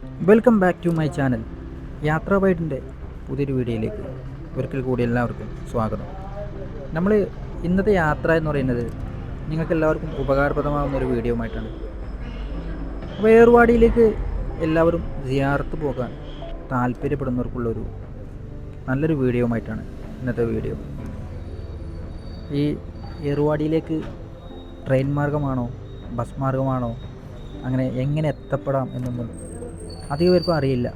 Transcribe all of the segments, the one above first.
Welcome back to my channel. യാത്രാ വൈഡിന്റെ പുതിയൊരു വീഡിയോയിലേക്ക് ഒരിക്കൽ കൂടി എല്ലാവർക്കും സ്വാഗതം. നമ്മൾ ഇന്നത്തെ യാത്ര എന്ന് പറയുന്നത് നിങ്ങൾക്ക് എല്ലാവർക്കും ഉപകാരപ്രദമാകുന്ന ഒരു വീഡിയോ ആയിട്ടാണ് അപ്പോൾ ഏർവാടിയിലേക്ക് എല്ലാവരും ജിയാർത്ത് പോകാൻ താല്പര്യപ്പെടുന്നവർക്കുള്ളൊരു നല്ലൊരു വീഡിയോ ആയിട്ടാണ് ഇന്നത്തെ വീഡിയോ. ഈ ഏറുവാടിയിലേക്ക് ട്രെയിൻ മാർഗമാണോ ബസ് മാർഗമാണോ അങ്ങനെ എങ്ങനെ എത്തപ്പെടാം എന്നൊന്നും അധികം പേർക്കും അറിയില്ല.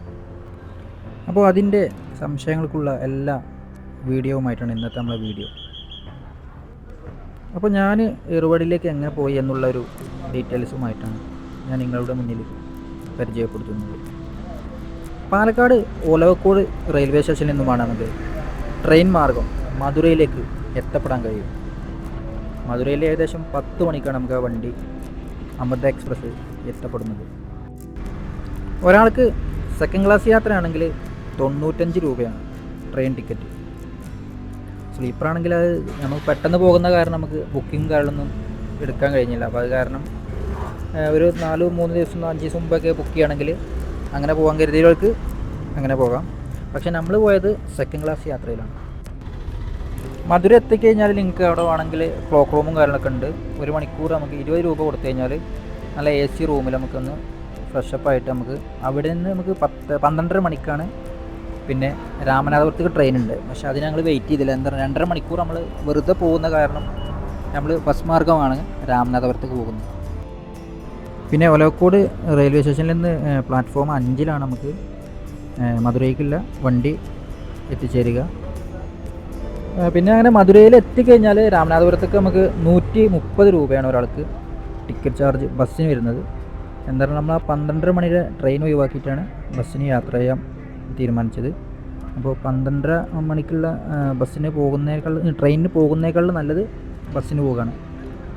അപ്പോൾ അതിന്റെ സംശയങ്ങൾക്കുള്ള എല്ലാ വീഡിയോവുമായിട്ടാണ് ഇന്നത്തെ നമ്മളെ വീഡിയോ. അപ്പോൾ ഞാൻ ഇറുപടിയിലേക്ക് എങ്ങനെ പോയി എന്നുള്ള ഒരു ഡീറ്റെയിൽസുമായിട്ടാണ് ഞാൻ നിങ്ങളുടെ മുന്നിൽ പരിചയപ്പെടുത്തുന്നത്. പാലക്കാട് ഒലവക്കോട് റെയിൽവേ സ്റ്റേഷനിൽ നിന്നുമാണ് നമുക്ക് ട്രെയിൻ മാർഗം മധുരയിലേക്ക് എത്തപ്പെടാൻ കഴിയും മധുരയിൽ ഏകദേശം പത്ത് മണിക്കാണ് നമുക്ക് ആ വണ്ടി അമൃത എക്സ്പ്രസ് എത്തപ്പെടുന്നത്. ഒരാൾക്ക് സെക്കൻഡ് ക്ലാസ് യാത്രയാണെങ്കിൽ തൊണ്ണൂറ്റഞ്ച് രൂപയാണ് ട്രെയിൻ ടിക്കറ്റ് സ്ലീപ്പർ ആണെങ്കിൽ അത് നമുക്ക് പെട്ടെന്ന് പോകുന്ന കാരണം നമുക്ക് ബുക്കിംഗ് കാര്യങ്ങളൊന്നും എടുക്കാൻ കഴിഞ്ഞില്ല. അപ്പോൾ അത് കാരണം ഒരു നാല് മൂന്ന് ദിവസം അഞ്ച് ദിവസം മുമ്പൊക്കെ ബുക്ക് ചെയ്യുകയാണെങ്കിൽ അങ്ങനെ പോകാൻ കരുതിയവർക്ക് അങ്ങനെ പോകാം. പക്ഷേ നമ്മൾ പോയത് സെക്കൻഡ് ക്ലാസ് യാത്രയിലാണ്. മധുര എത്തിക്കഴിഞ്ഞാൽ നിങ്ങൾക്ക് അവിടെ വേണമെങ്കിൽ ക്ലോക്ക് റൂമും കാര്യങ്ങളൊക്കെ ഉണ്ട്. ഒരു മണിക്കൂർ നമുക്ക് ഇരുപത് രൂപ കൊടുത്തു കഴിഞ്ഞാൽ നല്ല എ സി റൂമിൽ നമുക്കൊന്ന് ഫ്രഷപ്പ് ആയിട്ട് നമുക്ക് അവിടെ നിന്ന് നമുക്ക് പത്ത് പന്ത്രണ്ടര മണിക്കാണ് പിന്നെ രാമനാഥപുരത്തേക്ക് ട്രെയിൻ ഉണ്ട് പക്ഷേ അതിന് ഞങ്ങൾ വെയിറ്റ് ചെയ്തില്ല. എന്താ രണ്ടര മണിക്കൂർ നമ്മൾ വെറുതെ പോകുന്ന കാരണം നമ്മൾ ബസ് മാർഗമാണ് രാമനാഥപുരത്തേക്ക് പോകുന്നത്. പിന്നെ ഒലവക്കോട് റെയിൽവേ സ്റ്റേഷനിൽ നിന്ന് പ്ലാറ്റ്ഫോം അഞ്ചിലാണ് നമുക്ക് മധുരയ്ക്കുള്ള വണ്ടി എത്തിച്ചേരുക. പിന്നെ അങ്ങനെ മധുരയിൽ എത്തിക്കഴിഞ്ഞാൽ രാമനാഥപുരത്തേക്ക് നമുക്ക് നൂറ്റി മുപ്പത് രൂപയാണ് ഒരാൾക്ക് ടിക്കറ്റ് ചാർജ് ബസ്സിന് വരുന്നത്. എന്താ പറയുക നമ്മൾ ആ പന്ത്രണ്ടര മണിയുടെ ട്രെയിൻ ഒഴിവാക്കിയിട്ടാണ് ബസ്സിന് യാത്ര ചെയ്യാൻ തീരുമാനിച്ചത്. അപ്പോൾ പന്ത്രണ്ടര മണിക്കുള്ള ബസ്സിന് പോകുന്നേക്കാൾ ട്രെയിനിന് പോകുന്നേക്കാൾ നല്ലത് ബസ്സിന് പോവുകയാണ്.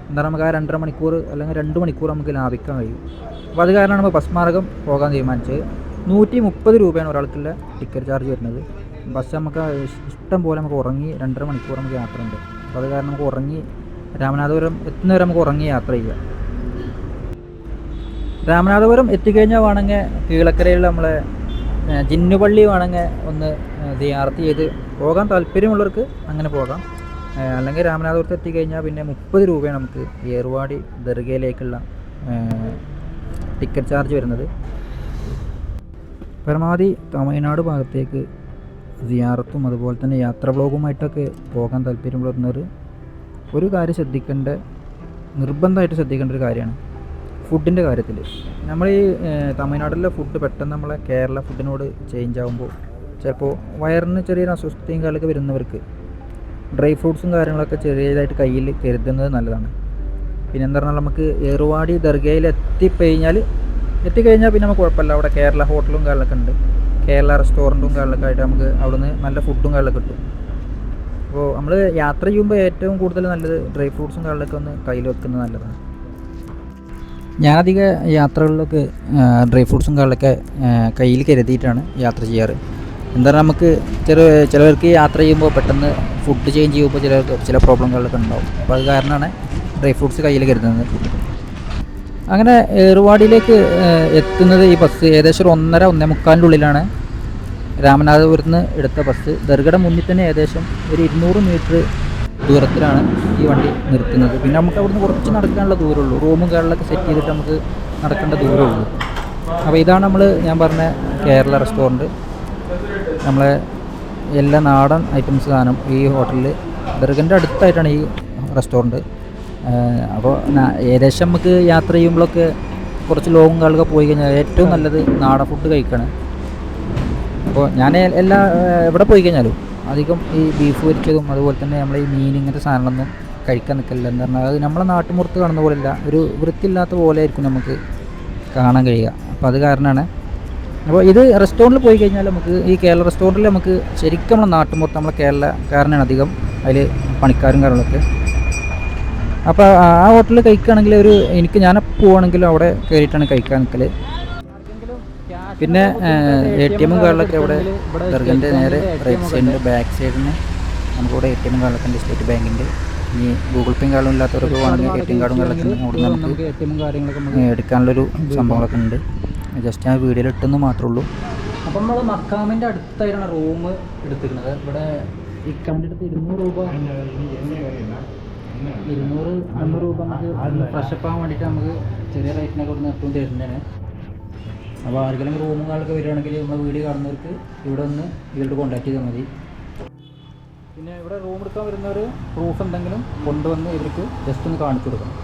എന്താ നമുക്ക് ആ രണ്ടര മണിക്കൂർ അല്ലെങ്കിൽ രണ്ട് മണിക്കൂർ നമുക്ക് ലാഭിക്കാൻ കഴിയും. അപ്പോൾ അത് കാരണമാണ് നമ്മൾ ബസ് മാർഗം പോകാൻ തീരുമാനിച്ചത്. നൂറ്റി മുപ്പത് രൂപയാണ് ഒരാൾക്കുള്ള ടിക്കറ്റ് ചാർജ് വരുന്നത്. ബസ് നമുക്ക് ഇഷ്ടം പോലെ നമുക്ക് ഉറങ്ങി രണ്ടര മണിക്കൂർ നമുക്ക് യാത്ര ഉണ്ട്. അപ്പോൾ അത് കാരണം നമുക്ക് ഉറങ്ങി രാമനാഥപുരം എത്തുന്നവരെ നമുക്ക് ഉറങ്ങി യാത്ര ചെയ്യാം. രാമനാഥപുരം എത്തിക്കഴിഞ്ഞാൽ വേണമെങ്കിൽ കീഴക്കരയിൽ നമ്മളെ ജിന്നുപള്ളി വേണമെങ്കിൽ ഒന്ന് ദിയാർത്ത് ചെയ്ത് പോകാൻ താല്പര്യമുള്ളവർക്ക് അങ്ങനെ പോകാം. അല്ലെങ്കിൽ രാമനാഥപുരത്ത് എത്തിക്കഴിഞ്ഞാൽ പിന്നെ മുപ്പത് രൂപയാണ് നമുക്ക് ഏർവാടി ദർഗയിലേക്കുള്ള ടിക്കറ്റ് ചാർജ് വരുന്നത്. പരമാവധി തമിഴ്നാട് ഭാഗത്തേക്ക് സിയാറത്തും അതുപോലെ തന്നെ യാത്രാ ബ്ലോഗുമായിട്ടൊക്കെ പോകാൻ താല്പര്യമുള്ളവർ ഒരു കാര്യം ശ്രദ്ധിക്കേണ്ട നിർബന്ധമായിട്ട് ശ്രദ്ധിക്കേണ്ട ഒരു കാര്യമാണ്. ഫുഡിന്റെ കാര്യത്തിൽ. നമ്മൾ ഈ തമിഴ്നാട്ടിലെ ഫുഡ് പെട്ടെന്ന് നമ്മളെ കേരള ഫുഡിനോട് ചേഞ്ച് ആകുമ്പോൾ ചിലപ്പോൾ വയറിന് ചെറിയൊരു അസ്വസ്ഥതയും കാലൊക്കെ വരുന്നവർക്ക് ഡ്രൈ ഫ്രൂട്ട്സും കാര്യങ്ങളൊക്കെ ചെറിയതായിട്ട് കയ്യിൽ കരുതുന്നത് നല്ലതാണ്. പിന്നെ എന്താ പറഞ്ഞാൽ നമുക്ക് ഏറുവാടി ദർഗയിൽ എത്തിക്കഴിഞ്ഞാൽ എത്തിക്കഴിഞ്ഞാൽ പിന്നെ നമുക്ക് കുഴപ്പമില്ല. അവിടെ കേരള ഹോട്ടലും കാര്യങ്ങളൊക്കെ ഉണ്ട്. കേരള റെസ്റ്റോറന്റും കാര്യങ്ങളൊക്കെ ആയിട്ട് നമുക്ക് അവിടുന്ന് നല്ല ഫുഡും കാര്യങ്ങളൊക്കെ കിട്ടും. അപ്പോൾ നമ്മൾ യാത്ര ചെയ്യുമ്പോൾ ഏറ്റവും കൂടുതൽ നല്ലത് ഡ്രൈ ഫ്രൂട്ട്സും കാര്യങ്ങളൊക്കെ ഒന്ന് കയ്യിൽ വെക്കുന്നത് നല്ലതാണ്. ഞാനധിക യാത്രകളിലൊക്കെ ഡ്രൈ ഫ്രൂട്ട്സും കാര്യങ്ങളൊക്കെ കയ്യിൽ കരുതിയിട്ടാണ് യാത്ര ചെയ്യാറ്. എന്താ നമുക്ക് ചില ചിലവർക്ക് യാത്ര ചെയ്യുമ്പോൾ പെട്ടെന്ന് ഫുഡ് ചേഞ്ച് ചെയ്യുമ്പോൾ ചിലർക്ക് ചില പ്രോബ്ലങ്ങളൊക്കെ ഉണ്ടാവും. അപ്പോൾ അത് കാരണമാണ് ഡ്രൈ ഫ്രൂട്ട്സ് കയ്യിൽ കരുതുന്നത്. അങ്ങനെ ഏറുവാടിയിലേക്ക് എത്തുന്നത് ഈ ബസ് ഏകദേശം ഒരു ഒന്നര ഒന്നേ മുക്കാലിന്റെ ഉള്ളിലാണ്. രാമനാഥപുരത്ത് നിന്ന് എടുത്ത ബസ് ദർഗയുടെ മുന്നിൽ തന്നെ ഏകദേശം ഒരു ഇരുന്നൂറ് മീറ്റർ ദൂരത്തിലാണ് ഈ വണ്ടി നിർത്തുന്നത്. പിന്നെ നമുക്ക് അവിടുന്ന് കുറച്ച് നടക്കാനുള്ള ദൂരമുള്ളൂ. റൂമും കാര്യങ്ങളൊക്കെ സെറ്റ് ചെയ്തിട്ട് നമുക്ക് നടക്കേണ്ട ദൂരമുള്ളൂ. അപ്പോൾ ഇതാണ് നമ്മൾ ഞാൻ പറഞ്ഞ കേരള റെസ്റ്റോറന്റ് നമ്മളെ എല്ലാ നാടൻ ഐറ്റംസ് സാധനം ഈ ഹോട്ടലിൽ ദർഗന്റെ അടുത്തായിട്ടാണ് ഈ റെസ്റ്റോറന്റ് അപ്പോൾ ഏകദേശം നമുക്ക് യാത്ര ചെയ്യുമ്പോഴൊക്കെ കുറച്ച് ലോങ് കാലൊക്കെ പോയി കഴിഞ്ഞാൽ ഏറ്റവും നല്ലത് നാടൻ ഫുഡ് കഴിക്കണം. അപ്പോൾ ഞാൻ എല്ലാ എവിടെ പോയി കഴിഞ്ഞാലും അധികം ഈ ബീഫ് പൊരിച്ചതും അതുപോലെ തന്നെ നമ്മൾ ഈ മീൻ ഇങ്ങനത്തെ സാധനങ്ങളൊന്നും കഴിക്കാൻ നിൽക്കില്ല എന്ന് പറഞ്ഞാൽ അത് നമ്മളെ നാട്ടുമ്പുറത്ത് കാണുന്ന പോലെയല്ല. ഒരു വൃത്തിയില്ലാത്ത പോലെ ആയിരിക്കും നമുക്ക് കാണാൻ കഴിയുക. അപ്പോൾ അത് കാരണമാണ്. അപ്പോൾ ഇത് റെസ്റ്റോറന്റിൽ പോയി കഴിഞ്ഞാൽ നമുക്ക് ഈ കേരള റെസ്റ്റോറന്റിൽ നമുക്ക് ശരിക്കും നമ്മളെ നാട്ടുമ്പുറത്ത് നമ്മളെ കേരളക്കാരനാണ് അധികം. അതിൽ പണിക്കാരും കാര്യങ്ങളൊക്കെ. അപ്പോൾ ആ ഹോട്ടലിൽ കഴിക്കുകയാണെങ്കിൽ ഒരു എനിക്ക് ഞാൻ പോവുകയാണെങ്കിലും അവിടെ കയറിയിട്ടാണ് കഴിക്കാൻ നിൽക്കൽ പിന്നെ എ ടി എമ്മും കാര്യങ്ങളൊക്കെ ഇവിടെ ദർഗന്റെ നേരെ റൈറ്റ് സൈഡിന്റെ ബാക്ക് സൈഡിന് നമുക്കിവിടെ എ ടി എമ്മും കാര്യങ്ങളൊക്കെ ഉണ്ട് സ്റ്റേറ്റ് ബാങ്കിന്റെ ഇനി ഗൂഗിൾ പേയും കാർഡും ഇല്ലാത്തവർക്ക് വേണമെങ്കിൽ എ ടി എം കാർഡും കാര്യങ്ങളൊക്കെ അവിടെ നമുക്ക് എടുക്കാനുള്ളൊരു സംഭവങ്ങളൊക്കെ ഉണ്ട്. ജസ്റ്റ് ആ വീഡിയോയിൽ ഇട്ടെന്ന് മാത്രമേ ഉള്ളൂ അപ്പം നമ്മൾ മക്കാമിന്റെ അടുത്തായിട്ടാണ് റൂം എടുത്തിരുന്നത്. ഇവിടെ ഇക്കാന്റെ അടുത്ത് ഇരുന്നൂറ് രൂപ ഇരുന്നൂറ് അഞ്ഞൂറ് രൂപ നമുക്ക് ഫ്രഷപ്പ് ആകാൻ വേണ്ടിയിട്ട് നമുക്ക് ചെറിയ റേറ്റിനൊക്കെ ഇവിടുന്ന് എപ്പോഴും തരുന്നതാണ്. അപ്പോൾ ആർക്കെങ്കിലും റൂമും കാര്യങ്ങളൊക്കെ വരികയാണെങ്കിൽ നമ്മുടെ വീട് കാണുന്നവർക്ക് ഇവിടെ ഒന്ന് ഇതിലോട്ട് കോൺടാക്ട് ചെയ്താൽ മതി. പിന്നെ ഇവിടെ റൂം എടുക്കാൻ വരുന്നവർ പ്രൂഫ് എന്തെങ്കിലും കൊണ്ടുവന്ന് ഇവർക്ക് ജസ്റ്റ് ഒന്ന് കാണിച്ചു കൊടുക്കണം.